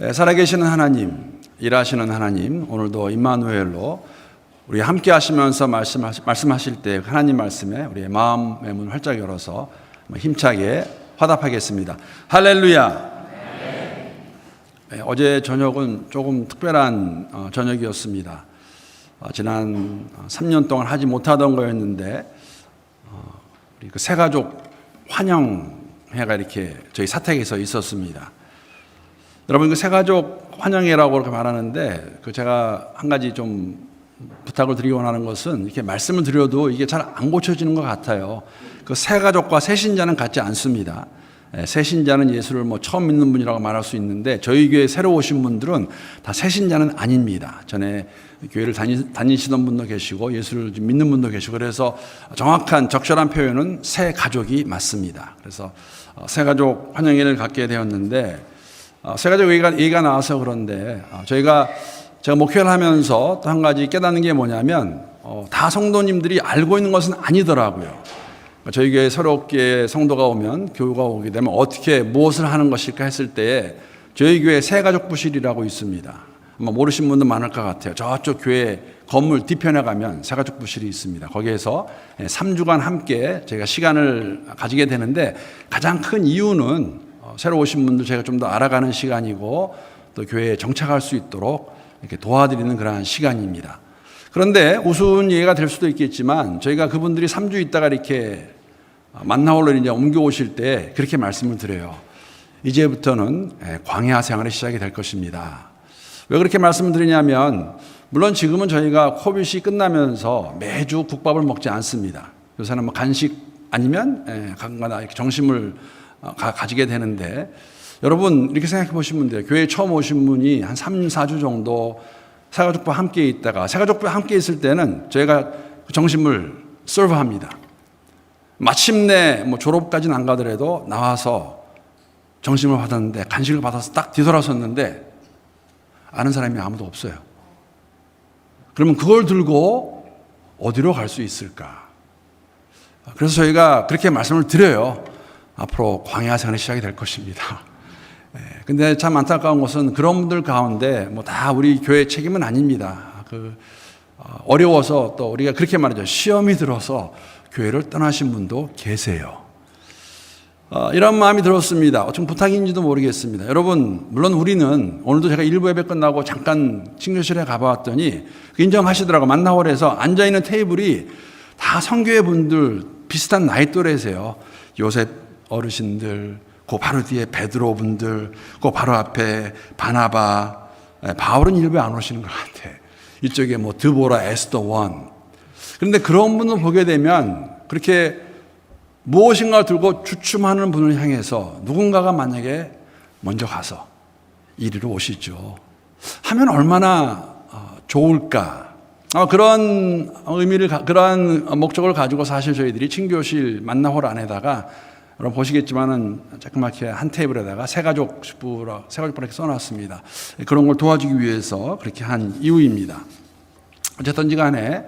에, 살아계시는 하나님, 일하시는 하나님, 오늘도 임마누엘로 우리 함께 하시면서 말씀하실, 때 하나님 말씀에 우리의 마음의 문 활짝 열어서 힘차게 화답하겠습니다. 할렐루야! 네, 어제 저녁은 조금 특별한 어, 저녁이었습니다. 어, 지난 3년 동안 하지 못하던 거였는데 어, 우리 그 새가족 환영회가 이렇게 저희 사택에서 있었습니다. 여러분 그 새가족 환영회라고 그렇게 말하는데 그 제가 한 가지 좀 부탁을 드리고 하는 것은 이렇게 말씀을 드려도 이게 잘 안 고쳐지는 것 같아요. 그 새가족과 새신자는 같지 않습니다. 예, 새신자는 예수를 뭐 처음 믿는 분이라고 말할 수 있는데 저희 교회 새로 오신 분들은 다 새신자는 아닙니다. 전에 교회를 다니, 다니시던 분도 계시고 예수를 좀 믿는 분도 계시고 그래서 정확한 적절한 표현은 새 가족이 맞습니다. 그래서 어, 새 가족 환영회를 갖게 되었는데 어, 새 가족 얘기가, 얘기가 나와서 그런데 어, 저희가 제가 목회를 하면서 또 한 가지 깨닫는 게 뭐냐면 어, 다 성도님들이 알고 있는 것은 아니더라고요. 저희 교회 새롭게 성도가 오면 교우가 오게 되면 어떻게 무엇을 하는 것일까 했을 때에 저희 교회 새 가족 부실이라고 있습니다. 아마 모르신 분도 많을 것 같아요. 저쪽 교회 건물 뒤편에 가면 새 가족 부실이 있습니다. 거기에서 3주간 함께 제가 시간을 가지게 되는데 가장 큰 이유는 어, 새로 오신 분들 제가 좀 더 알아가는 시간이고 또 교회에 정착할 수 있도록 이렇게 도와드리는 그러한 시간입니다. 그런데 우스운 예가 될 수도 있겠지만 저희가 그분들이 3주 있다가 이렇게 만나올로 이제 옮겨 오실 때 그렇게 말씀을 드려요. 이제부터는 예, 광야 생활이 시작이 될 것입니다. 왜 그렇게 말씀을 드리냐면 물론 지금은 저희가 코빗이 끝나면서 매주 국밥을 먹지 않습니다. 요새는 뭐 간식 아니면 예, 간간하 정심을 어, 가지게 되는데 여러분 이렇게 생각해 보시면 돼요. 교회 처음 오신 분이 한 3, 4주 정도 새가족과 함께 있다가 새가족과 함께 있을 때는 저희가 정심을 서브합니다. 마침내 뭐 졸업까지는 안 가더라도 나와서 정심을 받았는데 간식을 받아서 딱 뒤돌아섰는데 아는 사람이 아무도 없어요. 그러면 그걸 들고 어디로 갈 수 있을까? 그래서 저희가 그렇게 말씀을 드려요. 앞으로 광야 생활이 시작이 될 것입니다. 예, 근데 참 안타까운 것은 그런 분들 가운데 뭐 다 우리 교회 책임은 아닙니다. 그 어, 어려워서 또 우리가 그렇게 말하죠. 시험이 들어서 교회를 떠나신 분도 계세요. 어, 이런 마음이 들었습니다. 어떤 부탁인지도 모르겠습니다. 여러분, 물론 우리는 오늘도 제가 일부 예배 끝나고 잠깐 친교실에 가봤더니 인정하시더라고 만나홀에서 앉아 있는 테이블이 다 성교회 분들 비슷한 나이 또래세요. 요셉 어르신들, 그 바로 뒤에 베드로 분들, 그 바로 앞에 바나바, 예, 바울은 일부에 안 오시는 것 같아. 이쪽에 뭐 드보라, 에스더 원. 그런데 그런 분을 보게 되면 그렇게 무엇인가 들고 주춤하는 분을 향해서 누군가가 만약에 먼저 가서 이리로 오시죠. 하면 얼마나 어, 좋을까. 어, 그런 의미를, 그러한 목적을 가지고 사실 저희들이 친교실 만나홀 안에다가 여러분 보시겠지만은 조그맣게 한 테이블에다가 세가족 식부라 세가족부라 이렇게 써놨습니다. 그런 걸 도와주기 위해서 그렇게 한 이유입니다. 어쨌든지 간에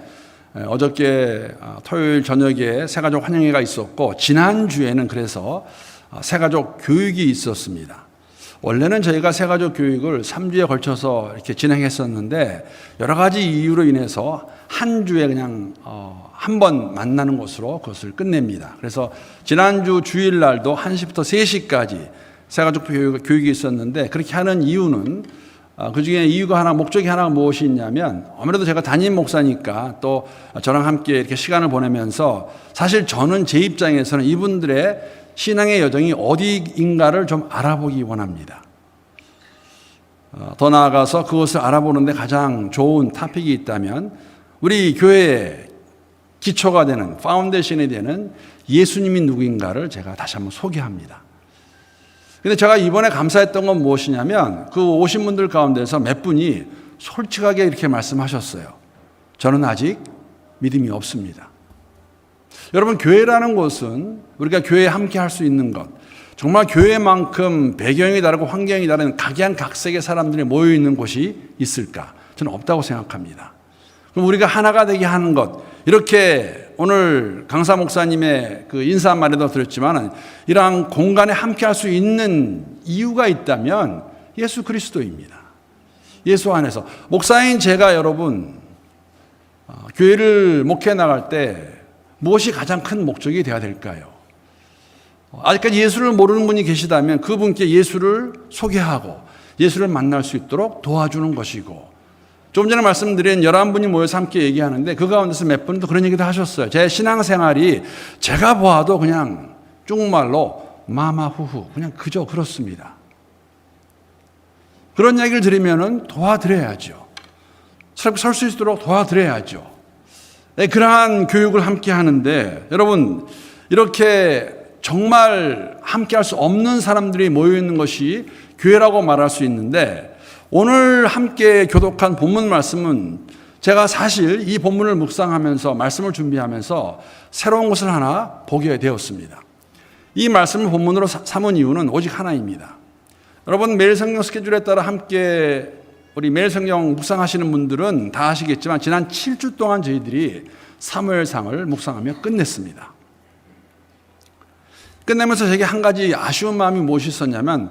어저께 토요일 저녁에 세가족 환영회가 있었고 지난 주에는 그래서 세가족 교육이 있었습니다. 원래는 저희가 세가족 교육을 3주에 걸쳐서 이렇게 진행했었는데 여러 가지 이유로 인해서 한 주에 그냥 어, 한 번 만나는 것으로 그것을 끝냅니다. 그래서 지난주 주일 날도 1시부터 3시까지 세가족 교육 이 있었는데 그렇게 하는 이유는 아, 그 중에 이유가 하나, 목적이 하나가 무엇이 있냐면 아무래도 제가 담임 목사니까 또 저랑 함께 이렇게 시간을 보내면서 사실 저는 제 입장에서는 이분들의 신앙의 여정이 어디인가를 좀 알아보기 원합니다. 어, 더 나아가서 그것을 알아보는데 가장 좋은 타픽이 있다면 우리 교회의 기초가 되는 파운데이션이 되는 예수님이 누구인가를 제가 다시 한번 소개합니다. 근데 제가 이번에 감사했던 건 무엇이냐면 그 오신 분들 가운데서 몇 분이 솔직하게 이렇게 말씀하셨어요. 저는 아직 믿음이 없습니다. 여러분, 교회라는 곳은 우리가 교회에 함께 할 수 있는 것, 정말 교회만큼 배경이 다르고 환경이 다른 각양각색의 사람들이 모여 있는 곳이 있을까? 저는 없다고 생각합니다. 그럼 우리가 하나가 되게 하는 것, 이렇게 오늘 강사 목사님의 그 인사 말에도 들었지만 이러한 공간에 함께 할 수 있는 이유가 있다면 예수 그리스도입니다. 예수 안에서 목사인 제가 여러분 어, 교회를 목회 나갈 때 무엇이 가장 큰 목적이 되어야 될까요? 아직까지 예수를 모르는 분이 계시다면 그분께 예수를 소개하고 예수를 만날 수 있도록 도와주는 것이고 좀 전에 말씀드린 11분이 모여서 함께 얘기하는데 그 가운데서 몇 분도 그런 얘기도 하셨어요. 제 신앙생활이 제가 보아도 그냥 중국말로 마마후후 그냥 그저 그렇습니다. 그런 얘기를 들으면 도와드려야죠. 설수 있도록 도와드려야죠. 네, 그러한 교육을 함께 하는데 여러분 이렇게 정말 함께 할 수 없는 사람들이 모여 있는 것이 교회라고 말할 수 있는데 오늘 함께 교독한 본문 말씀은 제가 사실 이 본문을 묵상하면서 말씀을 준비하면서 새로운 것을 하나 보게 되었습니다. 이 말씀을 본문으로 삼은 이유는 오직 하나입니다. 여러분 매일 성경 스케줄에 따라 함께 우리 매일 성경 묵상하시는 분들은 다 아시겠지만 지난 7주 동안 저희들이 사무엘상을 묵상하며 끝냈습니다. 끝내면서 제게 한 가지 아쉬운 마음이 무엇이 있었냐면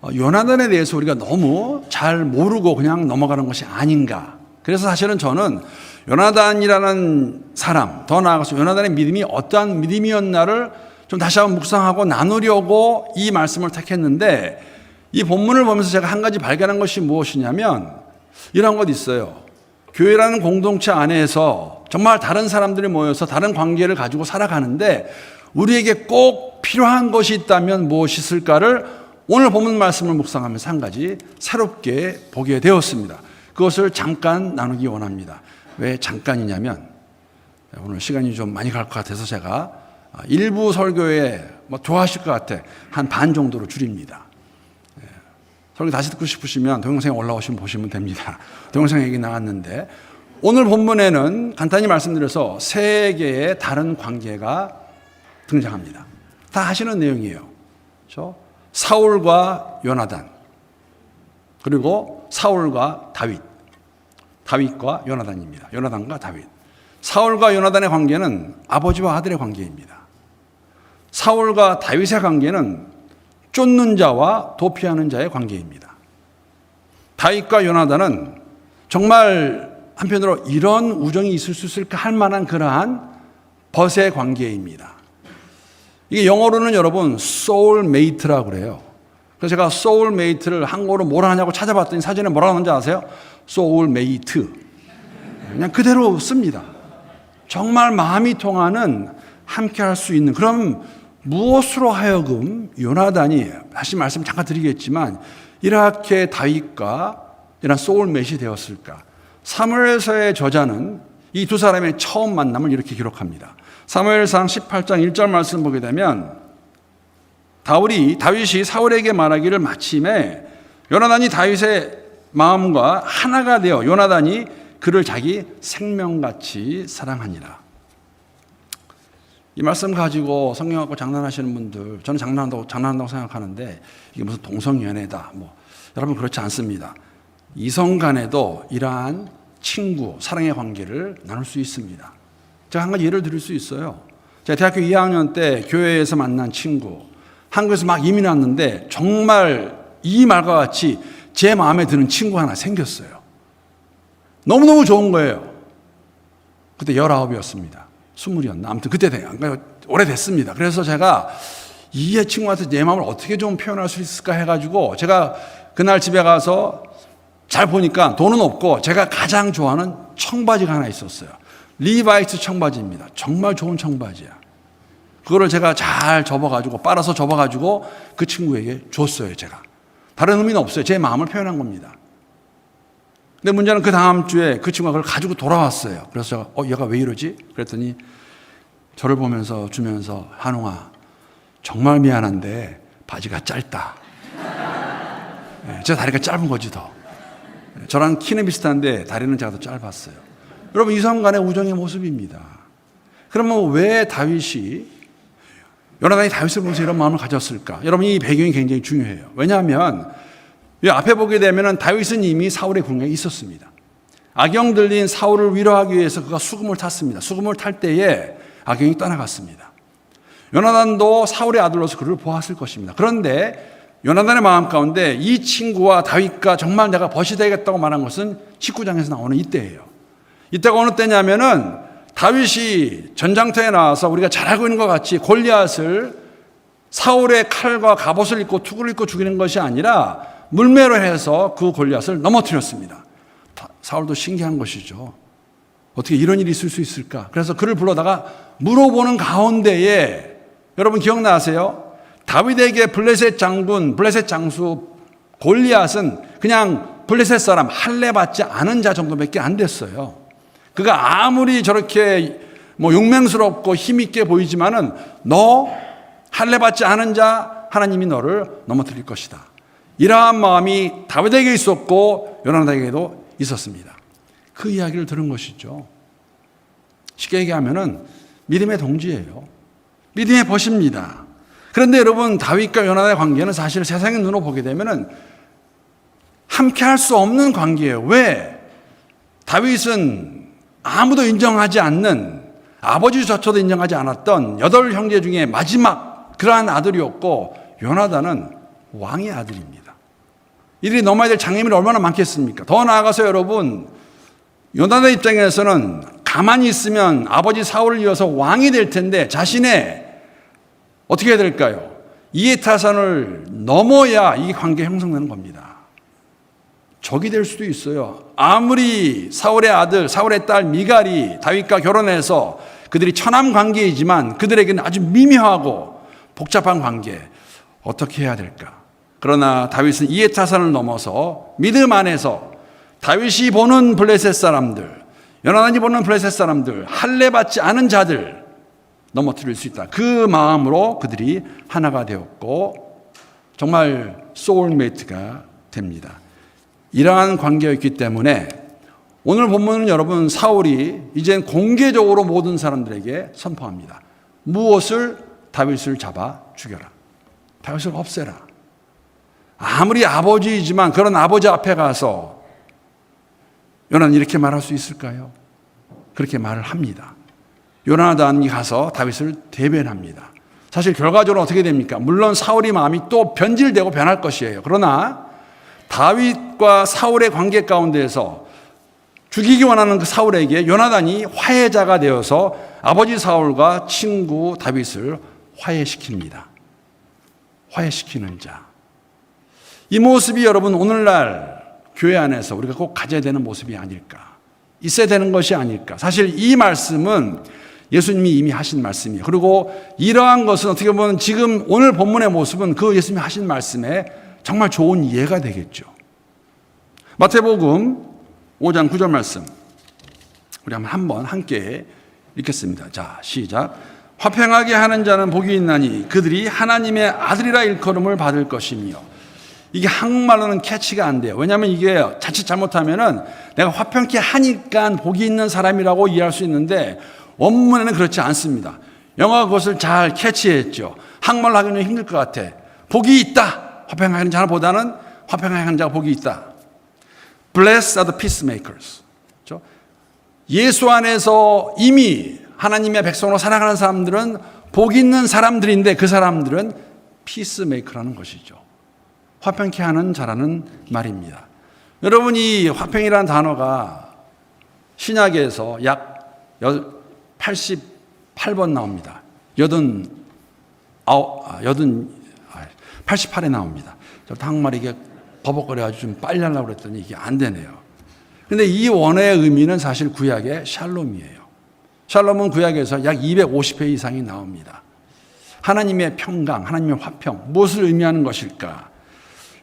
어, 요나단에 대해서 우리가 너무 잘 모르고 그냥 넘어가는 것이 아닌가. 그래서 사실은 저는 요나단이라는 사람, 더 나아가서 요나단의 믿음이 어떠한 믿음이었나를 좀 다시 한번 묵상하고 나누려고 이 말씀을 택했는데 이 본문을 보면서 제가 한 가지 발견한 것이 무엇이냐면 이런 것 있어요. 교회라는 공동체 안에서 정말 다른 사람들이 모여서 다른 관계를 가지고 살아가는데 우리에게 꼭 필요한 것이 있다면 무엇이 있을까를 오늘 본문 말씀을 묵상하면서 한 가지 새롭게 보게 되었습니다. 그것을 잠깐 나누기 원합니다. 왜 잠깐이냐면 오늘 시간이 좀 많이 갈 것 같아서 제가 일부 설교에 뭐 좋아하실 것 같아 한 반 정도로 줄입니다. 예. 설교 다시 듣고 싶으시면 동영상에 올라오시면 보시면 됩니다. 동영상 얘기 나왔는데 오늘 본문에는 간단히 말씀드려서 세 개의 다른 관계가 등장합니다. 다 아시는 내용이에요. 그렇죠? 사울과 요나단 그리고 사울과 다윗 다윗과 요나단입니다. 요나단과 다윗 사울과 요나단의 관계는 아버지와 아들의 관계입니다. 사울과 다윗의 관계는 쫓는 자와 도피하는 자의 관계입니다. 다윗과 요나단은 정말 한편으로 이런 우정이 있을 수 있을까 할 만한 그러한 벗의 관계입니다. 이게 영어로는 여러분 soulmate라고 그래요. 그래서 제가 soulmate를 한국어로 뭐라 하냐고 찾아봤더니 사전에 뭐라고 하는지 아세요? soulmate. 그냥 그대로 씁니다. 정말 마음이 통하는 함께 할 수 있는 그럼 무엇으로 하여금 요나단이 다시 말씀 잠깐 드리겠지만 이렇게 다윗과 이런 소울맷이 되었을까? 사무엘서의 저자는 이 두 사람의 처음 만남을 이렇게 기록합니다. 사무엘상 18장 1절 말씀 보게 되면 다윗이 다윗이 사울에게 말하기를 마침에 요나단이 다윗의 마음과 하나가 되어 요나단이 그를 자기 생명같이 사랑하니라. 이 말씀 가지고 성경 갖고 장난하시는 분들 저는 장난한다고 장난한다고 생각하는데 이게 무슨 동성연애다 뭐 여러분 그렇지 않습니다. 이성 간에도 이러한 친구 사랑의 관계를 나눌 수 있습니다. 제가 한 가지 예를 드릴 수 있어요. 제가 대학교 2학년 때 교회에서 만난 친구, 한국에서 막 이민 왔는데 정말 이 말과 같이 제 마음에 드는 친구 하나 생겼어요. 너무너무 좋은 거예요. 그때 19이었습니다. 20이었나? 아무튼 그때 돼. 그러니까 오래됐습니다. 그래서 제가 이 친구한테 내 마음을 어떻게 좀 표현할 수 있을까 해가지고 제가 그날 집에 가서 잘 보니까 돈은 없고 제가 가장 좋아하는 청바지가 하나 있었어요. 리바이스 청바지입니다. 정말 좋은 청바지야. 그거를 제가 잘 접어가지고 빨아서 접어가지고 그 친구에게 줬어요. 제가 다른 의미는 없어요. 제 마음을 표현한 겁니다. 근데 문제는 그 다음 주에 그 친구가 그걸 가지고 돌아왔어요. 그래서 제가 어 얘가 왜 이러지? 그랬더니 저를 보면서 주면서 한웅아 정말 미안한데 바지가 짧다. 네, 제 다리가 짧은 거지 더. 저랑 키는 비슷한데 다리는 제가 더 짧았어요. 여러분 이성 간의 우정의 모습입니다. 그러면 왜 다윗이 요나단이 다윗을 보면서 이런 마음을 가졌을까? 여러분 이 배경이 굉장히 중요해요. 왜냐하면 이 앞에 보게 되면 다윗은 이미 사울의 궁에 있었습니다. 악영 들린 사울을 위로하기 위해서 그가 수금을 탔습니다. 수금을 탈 때에 악영이 떠나갔습니다. 요나단도 사울의 아들로서 그를 보았을 것입니다. 그런데 요나단의 마음 가운데 이 친구와 다윗과 정말 내가 벗이 되겠다고 말한 것은 19장에서 나오는 이때예요. 이때가 어느 때냐면은 다윗이 전장터에 나와서 우리가 잘 알고 있는 것 같이 골리앗을 사울의 칼과 갑옷을 입고 투구를 입고 죽이는 것이 아니라 물매로 해서 그 골리앗을 넘어뜨렸습니다. 다- 사울도 신기한 것이죠. 어떻게 이런 일이 있을 수 있을까? 그래서 그를 불러다가 물어보는 가운데에 여러분 기억나세요? 다윗에게 블레셋 장군, 블레셋 장수 골리앗은 그냥 블레셋 사람 할례 받지 않은 자 정도밖에 안 됐어요. 그가 아무리 저렇게 뭐 용맹스럽고 힘 있게 보이지만은 너 할례 받지 않은 자 하나님이 너를 넘어뜨릴 것이다. 이러한 마음이 다윗에게 있었고 요나단에게도 있었습니다. 그 이야기를 들은 것이죠. 쉽게 얘기하면은 믿음의 동지예요. 믿음의 벗입니다. 그런데 여러분 다윗과 요나단의 관계는 사실 세상의 눈으로 보게 되면은 함께 할 수 없는 관계예요. 왜? 다윗은 아무도 인정하지 않는 아버지조차도 인정하지 않았던 여덟 형제 중에 마지막 그러한 아들이었고 요나단은 왕의 아들입니다. 이들이 넘어야 될 장애물이 얼마나 많겠습니까? 더 나아가서 여러분 요나단 입장에서는 가만히 있으면 아버지 사울을 이어서 왕이 될 텐데 자신의 어떻게 해야 될까요? 이해타산을 넘어야 이 관계 형성되는 겁니다. 적이 될 수도 있어요. 아무리 사울의 아들, 사울의 딸 미갈이 다윗과 결혼해서 그들이 천암 관계이지만 그들에게는 아주 미묘하고 복잡한 관계. 어떻게 해야 될까? 그러나 다윗은 이해 타산을 넘어서 믿음 안에서 다윗이 보는 블레셋 사람들, 연하단이 보는 블레셋 사람들, 할례 받지 않은 자들 넘어뜨릴 수 있다. 그 마음으로 그들이 하나가 되었고 정말 소울메이트가 됩니다. 이러한 관계였기 때문에 오늘 본문은 여러분 사울이 이젠 공개적으로 모든 사람들에게 선포합니다. 무엇을 다윗을 잡아 죽여라. 다윗을 없애라. 아무리 아버지이지만 그런 아버지 앞에 가서 요나는 이렇게 말할 수 있을까요? 그렇게 말을 합니다. 요나단이 가서 다윗을 대변합니다. 사실 결과적으로 어떻게 됩니까? 물론 사울의 마음이 또 변질되고 변할 것이에요. 그러나 다윗과 사울의 관계 가운데에서 죽이기 원하는 그 사울에게 요나단이 화해자가 되어서 아버지 사울과 친구 다윗을 화해시킵니다. 화해시키는 자. 이 모습이 여러분 오늘날 교회 안에서 우리가 꼭 가져야 되는 모습이 아닐까. 있어야 되는 것이 아닐까. 사실 이 말씀은 예수님이 이미 하신 말씀이에요. 그리고 이러한 것은 어떻게 보면 지금 오늘 본문의 모습은 그 예수님이 하신 말씀에 정말 좋은 이해가 되겠죠. 마태복음 5장 9절 말씀. 우리 한번 한번 함께 읽겠습니다. 자, 시작. 화평하게 하는 자는 복이 있나니 그들이 하나님의 아들이라 일컬음을 받을 것이며 이게 한국말로는 캐치가 안 돼요. 왜냐하면 이게 자칫 잘못하면은 내가 화평케 하니까 복이 있는 사람이라고 이해할 수 있는데 원문에는 그렇지 않습니다. 영어가 그것을 잘 캐치했죠. 한국말로 하기는 힘들 것 같아. 복이 있다. 화평하게 하는 자보다는 화평하게 하는 자가 복이 있다. Blessed are the peacemakers. 그렇죠? 예수 안에서 이미 하나님의 백성으로 살아가는 사람들은 복 있는 사람들인데 그 사람들은 피스메이커라는 것이죠. 화평케 하는 자라는 말입니다. 여러분 이 화평이라는 단어가 신약에서 약 88번 나옵니다. 여든 아홉, 아, 여든 88에 나옵니다. 저 한국말 이게 버벅거려 가지고 좀 빨리 하려고 그랬더니 이게 안 되네요. 근데 이 원어의 의미는 사실 구약의 샬롬이에요. 샬롬은 구약에서 약 250회 이상이 나옵니다. 하나님의 평강, 하나님의 화평, 무엇을 의미하는 것일까?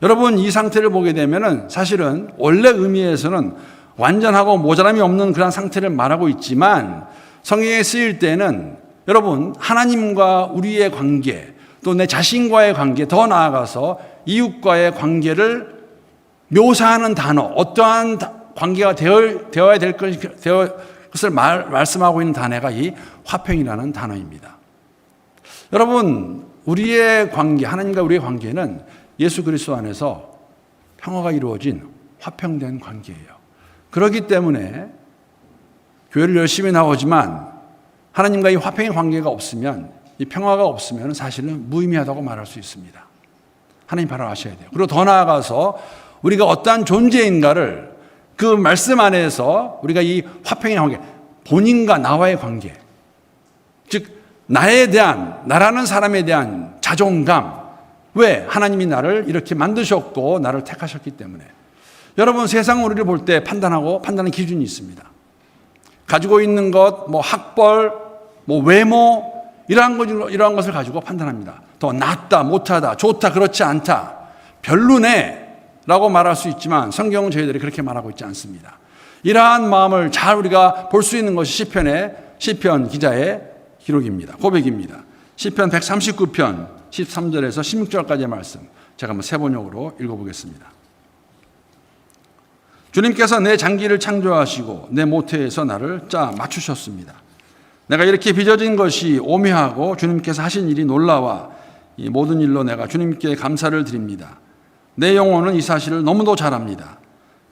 여러분, 이 상태를 보게 되면은 사실은 원래 의미에서는 완전하고 모자람이 없는 그런 상태를 말하고 있지만 성경에 쓰일 때는 여러분, 하나님과 우리의 관계, 또 내 자신과의 관계, 더 나아가서 이웃과의 관계를 묘사하는 단어, 어떠한 관계가 되어, 되어야 될 것을 말, 말씀하고 있는 단어가 이 화평이라는 단어입니다. 여러분, 우리의 관계, 하나님과 우리의 관계는 예수 그리스도 안에서 평화가 이루어진 화평된 관계예요. 그렇기 때문에 교회를 열심히 나오지만 하나님과 이 화평의 관계가 없으면 이 평화가 없으면 사실은 무의미하다고 말할 수 있습니다. 하나님 바로 아셔야 돼요. 그리고 더 나아가서 우리가 어떠한 존재인가를 그 말씀 안에서 우리가 이 화평의 관계, 본인과 나와의 관계, 즉 나에 대한 나라는 사람에 대한 자존감, 왜 하나님이 나를 이렇게 만드셨고 나를 택하셨기 때문에 여러분 세상 우리를 볼 때 판단하고 판단하는 기준이 있습니다. 가지고 있는 것, 뭐 학벌, 뭐 외모 이러한 것 이러한 것을 가지고 판단합니다. 더 낫다, 못하다, 좋다, 그렇지 않다, 별로네라고 말할 수 있지만 성경은 저희들이 그렇게 말하고 있지 않습니다. 이러한 마음을 잘 우리가 볼 수 있는 것이 시편의 시편 기자의 기록입니다. 고백입니다. 시편 139편 13절에서 16절까지의 말씀 제가 한번 세 번역으로 읽어보겠습니다. 주님께서 내 장기를 창조하시고 내 모태에서 나를 짜 맞추셨습니다. 내가 이렇게 빚어진 것이 오묘하고 주님께서 하신 일이 놀라와 이 모든 일로 내가 주님께 감사를 드립니다. 내 영혼은 이 사실을 너무도 잘 압니다.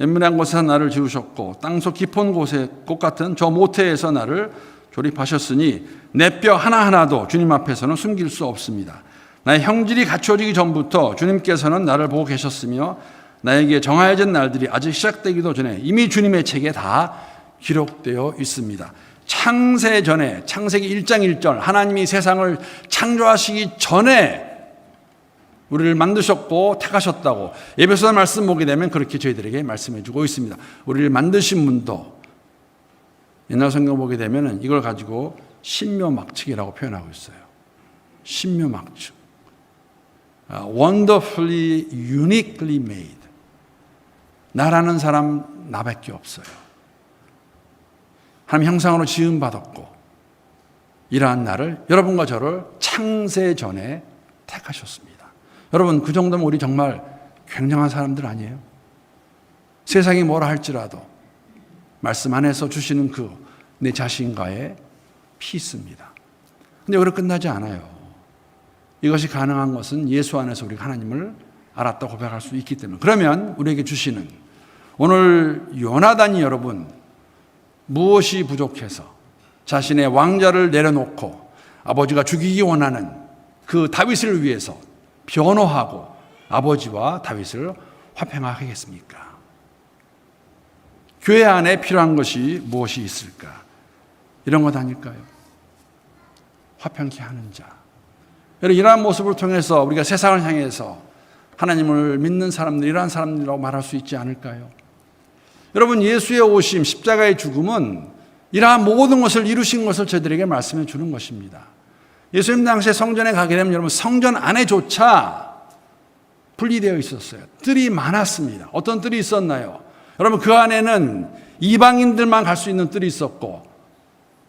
연민한 곳에서 나를 지으셨고 땅속 깊은 곳에 꽃 같은 저 모태에서 나를 조립하셨으니 내 뼈 하나하나도 주님 앞에서는 숨길 수 없습니다. 나의 형질이 갖추어지기 전부터 주님께서는 나를 보고 계셨으며 나에게 정하여진 날들이 아직 시작되기도 전에 이미 주님의 책에 다 기록되어 있습니다. 창세 전에 창세기 1장 1절 하나님이 세상을 창조하시기 전에 우리를 만드셨고 택하셨다고 예배서 말씀 보게 되면 그렇게 저희들에게 말씀해 주고 있습니다. 우리를 만드신 분도 옛날 성경 보게 되면 이걸 가지고 신묘막측이라고 표현하고 있어요. 신묘막측. 아, wonderfully, uniquely made. 나라는 사람 나밖에 없어요. 하나님 형상으로 지음 받았고 이러한 나를 여러분과 저를 창세 전에 택하셨습니다. 여러분 그 정도면 우리 정말 굉장한 사람들 아니에요? 세상이 뭐라 할지라도 말씀 안에서 주시는 그 내 자신과의 피스입니다. 근데 여기로 끝나지 않아요. 이것이 가능한 것은 예수 안에서 우리가 하나님을 알았다 고백할 수 있기 때문에 그러면 우리에게 주시는 오늘 요나단이 여러분 무엇이 부족해서 자신의 왕자를 내려놓고 아버지가 죽이기 원하는 그 다윗을 위해서 변호하고 아버지와 다윗을 화평하겠습니까? 교회 안에 필요한 것이 무엇이 있을까? 이런 것 아닐까요? 화평케 하는 자. 이러한 모습을 통해서 우리가 세상을 향해서 하나님을 믿는 사람들, 이러한 사람들이라고 말할 수 있지 않을까요? 여러분, 예수의 오심, 십자가의 죽음은 이러한 모든 것을 이루신 것을 저희들에게 말씀해 주는 것입니다. 예수님 당시에 성전에 가게 되면 여러분, 성전 안에조차 분리되어 있었어요. 뜰이 많았습니다. 어떤 뜰이 있었나요? 여러분, 그 안에는 이방인들만 갈 수 있는 뜰이 있었고,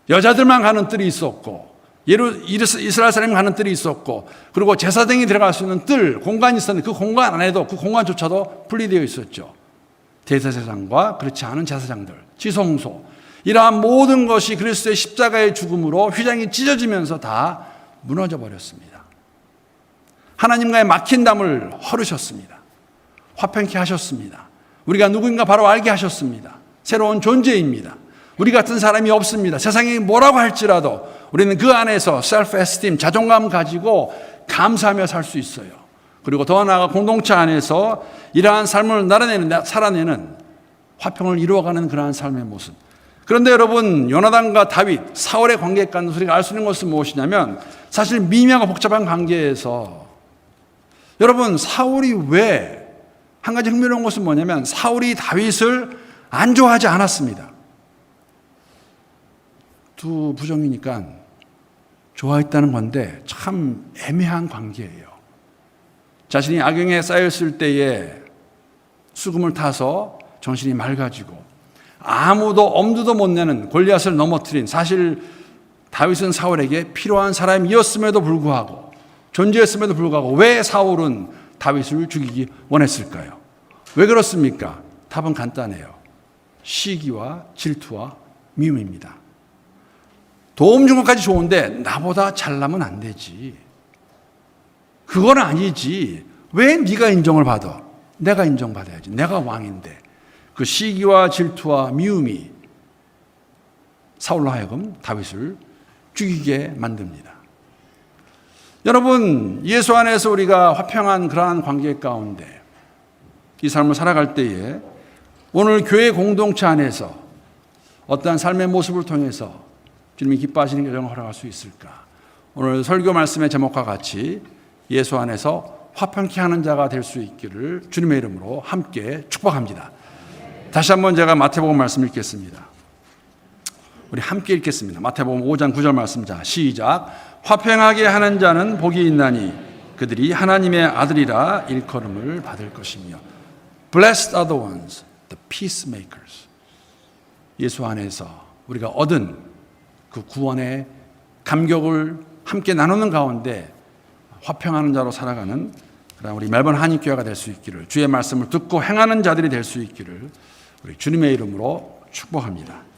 여자들만 가는 뜰이 있었고, 예루, 이스라엘 사람이 가는 뜰이 있었고, 그리고 제사장이 들어갈 수 있는 뜰, 공간이 있었는데 그 공간 안에도 그 공간조차도 분리되어 있었죠. 대제사장과 그렇지 않은 제사장들, 지성소, 이러한 모든 것이 그리스도의 십자가의 죽음으로 휘장이 찢어지면서 다 무너져 버렸습니다. 하나님과의 막힌 담을 헐으셨습니다. 화평케 하셨습니다. 우리가 누구인가 바로 알게 하셨습니다. 새로운 존재입니다. 우리 같은 사람이 없습니다. 세상이 뭐라고 할지라도 우리는 그 안에서 에스팀, 자존감 가지고 감사하며 살 수 있어요. 그리고 더 나아가 공동체 안에서 이러한 삶을 나라내는, 살아내는 화평을 이루어가는 그러한 삶의 모습. 그런데 여러분, 요나단과 다윗, 사울의 관계까지 우리가 알 수 있는 것은 무엇이냐면 사실 미묘하고 복잡한 관계에서 여러분, 사울이 왜 한 가지 흥미로운 것은 뭐냐면 사울이 다윗을 안 좋아하지 않았습니다. 두 부정이니까 좋아했다는 건데 참 애매한 관계예요. 자신이 악영에 쌓였을 때에 수금을 타서 정신이 맑아지고 아무도 엄두도 못 내는 골리앗을 넘어뜨린 사실 다윗은 사울에게 필요한 사람이었음에도 불구하고 존재했음에도 불구하고 왜 사울은 다윗을 죽이기 원했을까요? 왜 그렇습니까? 답은 간단해요. 시기와 질투와 미움입니다. 도움 준 것까지 좋은데 나보다 잘나면 안 되지. 그건 아니지. 왜 네가 인정을 받아? 내가 인정받아야지. 내가 왕인데. 그 시기와 질투와 미움이 사울로 하여금 다윗을 죽이게 만듭니다. 여러분, 예수 안에서 우리가 화평한 그러한 관계 가운데 이 삶을 살아갈 때에 오늘 교회 공동체 안에서 어떠한 삶의 모습을 통해서 주님이 기뻐하시는 여정을 허락할 수 있을까? 오늘 설교 말씀의 제목과 같이 예수 안에서 화평케 하는 자가 될 수 있기를 주님의 이름으로 함께 축복합니다. 다시 한번 제가 마태복음 말씀 읽겠습니다. 우리 함께 읽겠습니다. 마태복음 5장 9절 말씀 자 시작. 화평하게 하는 자는 복이 있나니 그들이 하나님의 아들이라 일컬음을 받을 것이며 Blessed are the ones, the peacemakers. 예수 안에서 우리가 얻은 그 구원의 감격을 함께 나누는 가운데 화평하는 자로 살아가는 그런 우리 멜번 한인교회가 될 수 있기를 주의 말씀을 듣고 행하는 자들이 될 수 있기를 우리 주님의 이름으로 축복합니다.